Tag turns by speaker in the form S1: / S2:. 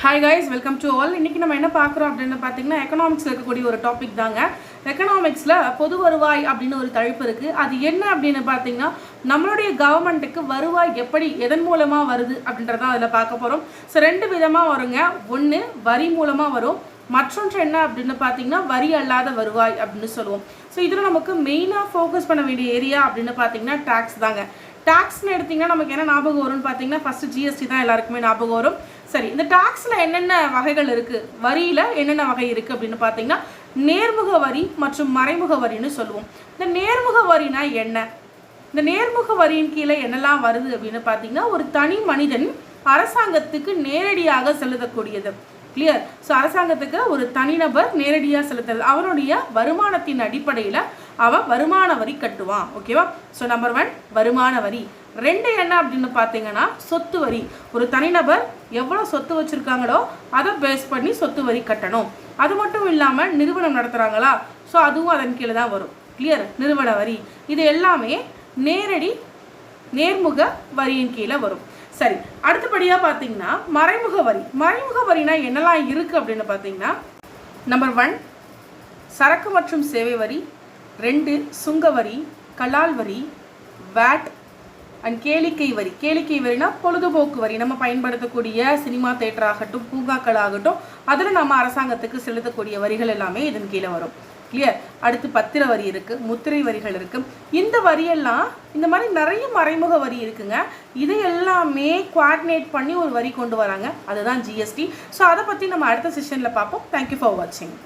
S1: Hi guys welcome to all இன்றைக்கி நம்ம என்ன பார்க்குறோம் அப்படின்னு பார்த்தீங்கன்னா எக்கனாமிக்ஸில் இருக்கக்கூடிய ஒரு டாபிக் தாங்க. எக்கனாமிக்ஸில் பொது வருவாய் அப்படின்னு ஒரு தலைப்பு இருக்குது அது என்ன அப்படின்னு பார்த்தீங்கன்னா நம்மளுடைய கவர்மெண்ட்டுக்கு வருவாய் எப்படி எதன் மூலமாக வருது அப்படின்றதான் அதில் பார்க்க போகிறோம் ஸோ ரெண்டு விதமாக வருங்க. ஒன்று வரி மூலமாக வரும். மற்றொன்று என்ன அப்படின்னு பார்த்தீங்கன்னா வரி அல்லாத வருவாய் அப்படின்னு சொல்லுவோம். ஸோ இதில் நமக்கு மெயினாக ஃபோக்கஸ் பண்ண வேண்டிய ஏரியா அப்படின்னு பார்த்தீங்கன்னா டேக்ஸ் தாங்க. டாக்ஸ்னு எடுத்தீங்கன்னா நமக்கு என்ன ஞாபகம் வரும்னு பார்த்தீங்கன்னா ஃபஸ்ட்டு ஜிஎஸ்டி தான் எல்லாருக்குமே ஞாபகம் வரும். சரி இந்த டாக்ஸில் என்னென்ன வகைகள் இருக்குது வரியில் என்னென்ன வகை இருக்குது அப்படின்னு பார்த்தீங்கன்னா நேர்முக வரி மற்றும் மறைமுக வரின்னு சொல்லுவோம். இந்த நேர்முக வரினா என்ன? இந்த நேர்முக வரியின் கீழே என்னெல்லாம் வருது அப்படின்னு பார்த்தீங்கன்னா ஒரு தனி மனிதன் அரசாங்கத்துக்கு நேரடியாக செலுத்தக்கூடியது. கிளியர் ஸோ அரசாங்கத்துக்கு ஒரு தனிநபர் நேரடியாக செலுத்துறது. அவனுடைய வருமானத்தின் அடிப்படையில் அவன் வருமான வரி கட்டுவான். ஓகேவா ஸோ நம்பர் ஒன் வருமான வரி. ரெண்டு என்ன அப்படின்னு பார்த்தீங்கன்னா சொத்து வரி. ஒரு தனிநபர் எவ்வளோ சொத்து வச்சுருக்காங்களோ அதை பேஸ் பண்ணி சொத்து வரி கட்டணும். அது மட்டும் இல்லாமல் நிறுவனம் நடத்துகிறாங்களா ஸோ அதுவும் அதன் கீழே தான் வரும். கிளியர் நிறுவன வரி. இது எல்லாமே நேரடி நேர்முக வரியின் கீழே வரும். சரி அடுத்தபடியாக பார்த்தீங்கன்னா மறைமுக வரி. மறைமுக வரினா என்னெல்லாம் இருக்குது அப்படின்னு பார்த்தீங்கன்னா நம்பர் ஒன் சரக்கு மற்றும் சேவை வரி. ரெண்டு சுங்க வரி கலால் வரி வேட் அண்ட் கேளிக்கை வரி. கேளிக்கை வரினா பொழுதுபோக்கு வரி. நம்ம பயன்படுத்தக்கூடிய சினிமா தேட்டர் ஆகட்டும் பூங்காக்கள் ஆகட்டும் அதில் நம்ம அரசாங்கத்துக்கு செலுத்தக்கூடிய வரிகள் எல்லாமே இதன் கீழே வரும். கிளியர் அடுத்து பத்திர வரி இருக்குது முத்திரை வரிகள் இருக்குது இந்த வரியெல்லாம் இந்த மாதிரி நிறைய மறைமுக வரி இருக்குங்க. இதை எல்லாமே குவாடினேட் பண்ணி ஒரு வரி கொண்டு வராங்க. அதுதான் ஜிஎஸ்டி ஸோ அதை பற்றி நம்ம அடுத்த செஷனில் பார்ப்போம். தேங்க்யூ ஃபார் வாட்சிங்